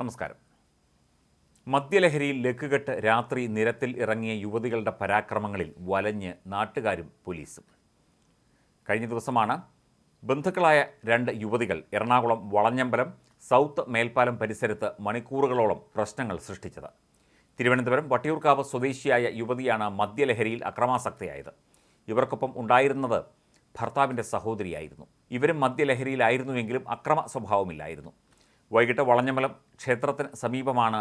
നമസ്കാരം. മദ്യലഹരിയിൽ ലക്കുകെട്ട് രാത്രി നിരത്തിൽ ഇറങ്ങിയ യുവതികളുടെ പരാക്രമങ്ങളിൽ വലഞ്ഞ് നാട്ടുകാരും പോലീസും. കഴിഞ്ഞ ദിവസമാണ് ബന്ധുക്കളായ രണ്ട് യുവതികൾ എറണാകുളം വളഞ്ഞമ്പലം സൗത്ത് മേൽപ്പാലം പരിസരത്ത് മണിക്കൂറുകളോളം പ്രശ്നങ്ങൾ സൃഷ്ടിച്ചത്. തിരുവനന്തപുരം വട്ടിയൂർക്കാവ് സ്വദേശിയായ യുവതിയാണ് മദ്യലഹരിയിൽ അക്രമാസക്തയായത്. ഇവർക്കൊപ്പം ഉണ്ടായിരുന്നത് ഭർത്താവിന്റെ സഹോദരിയായിരുന്നു. ഇവരും മദ്യലഹരിയിലായിരുന്നുവെങ്കിലും അക്രമ സ്വഭാവമില്ലായിരുന്നു. വൈകിട്ട് വളഞ്ഞമലം ക്ഷേത്രത്തിന് സമീപമാണ്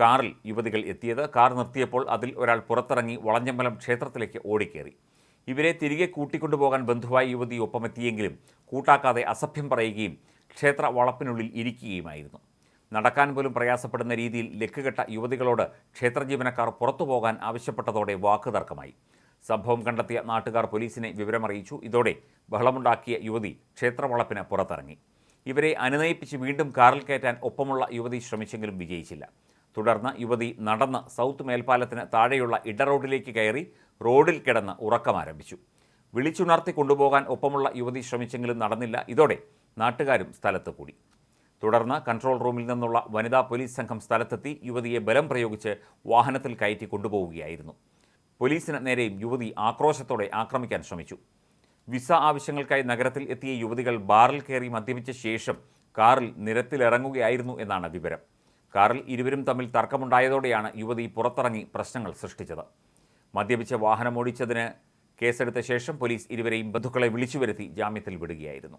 കാറിൽ യുവതികൾ എത്തിയത്. കാർ നിർത്തിയപ്പോൾ അതിൽ ഒരാൾ പുറത്തിറങ്ങി വളഞ്ഞമ്പലം ക്ഷേത്രത്തിലേക്ക് ഓടിക്കേറി. ഇവരെ തിരികെ കൂട്ടിക്കൊണ്ടുപോകാൻ ബന്ധുവായ യുവതി ഒപ്പമെത്തിയെങ്കിലും കൂട്ടാക്കാതെ അസഭ്യം പറയുകയും ക്ഷേത്ര വളപ്പിനുള്ളിൽ ഇരിക്കുകയുമായിരുന്നു. നടക്കാൻ പോലും പ്രയാസപ്പെടുന്ന രീതിയിൽ ലക്കുകെട്ട യുവതികളോട് ക്ഷേത്ര ജീവനക്കാർ പുറത്തു പോകാൻ ആവശ്യപ്പെട്ടതോടെ വാക്കുതർക്കമായി സംഭവം കണ്ടെത്തിയ നാട്ടുകാർ പോലീസിനെ വിവരമറിയിച്ചു. ഇതോടെ ബഹളമുണ്ടാക്കിയ യുവതി ക്ഷേത്രവളപ്പിന് പുറത്തിറങ്ങി. ഇവരെ അനുനയിപ്പിച്ച് വീണ്ടും കാറിൽ കയറ്റാൻ ഒപ്പമുള്ള യുവതി ശ്രമിച്ചെങ്കിലും വിജയിച്ചില്ല. തുടർന്ന് യുവതി നടന്ന് സൗത്ത് മേൽപ്പാലത്തിന് താഴെയുള്ള ഇടറോഡിലേക്ക് കയറി റോഡിൽ കിടന്ന് ഉറക്കം ആരംഭിച്ചു. വിളിച്ചുണർത്തി കൊണ്ടുപോകാൻ ഒപ്പമുള്ള യുവതി ശ്രമിച്ചെങ്കിലും നടന്നില്ല. ഇതോടെ നാട്ടുകാരും സ്ഥലത്ത് കൂടി. തുടർന്ന് കൺട്രോൾ റൂമിൽ നിന്നുള്ള വനിതാ പോലീസ് സംഘം സ്ഥലത്തെത്തി യുവതിയെ ബലം പ്രയോഗിച്ച് വാഹനത്തിൽ കയറ്റി കൊണ്ടുപോവുകയായിരുന്നു. പോലീസിന് നേരെയും യുവതി ആക്രോശത്തോടെ ആക്രമിക്കാൻ ശ്രമിച്ചു. വിസ ആവശ്യങ്ങൾക്കായി നഗരത്തിൽ എത്തിയ യുവതികൾ ബാറിൽ കയറി മദ്യപിച്ച ശേഷം കാറിൽ നിരത്തിലിറങ്ങുകയായിരുന്നു എന്നാണ് വിവരം. കാറിൽ ഇരുവരും തമ്മിൽ തർക്കമുണ്ടായതോടെയാണ് യുവതി പുറത്തിറങ്ങി പ്രശ്നങ്ങൾ സൃഷ്ടിച്ചത്. മദ്യപിച്ച് വാഹനമോടിച്ചതിന് കേസെടുത്ത ശേഷം പോലീസ് ഇരുവരെയും ബന്ധുക്കളെ വിളിച്ചു ജാമ്യത്തിൽ വിടുകയായിരുന്നു.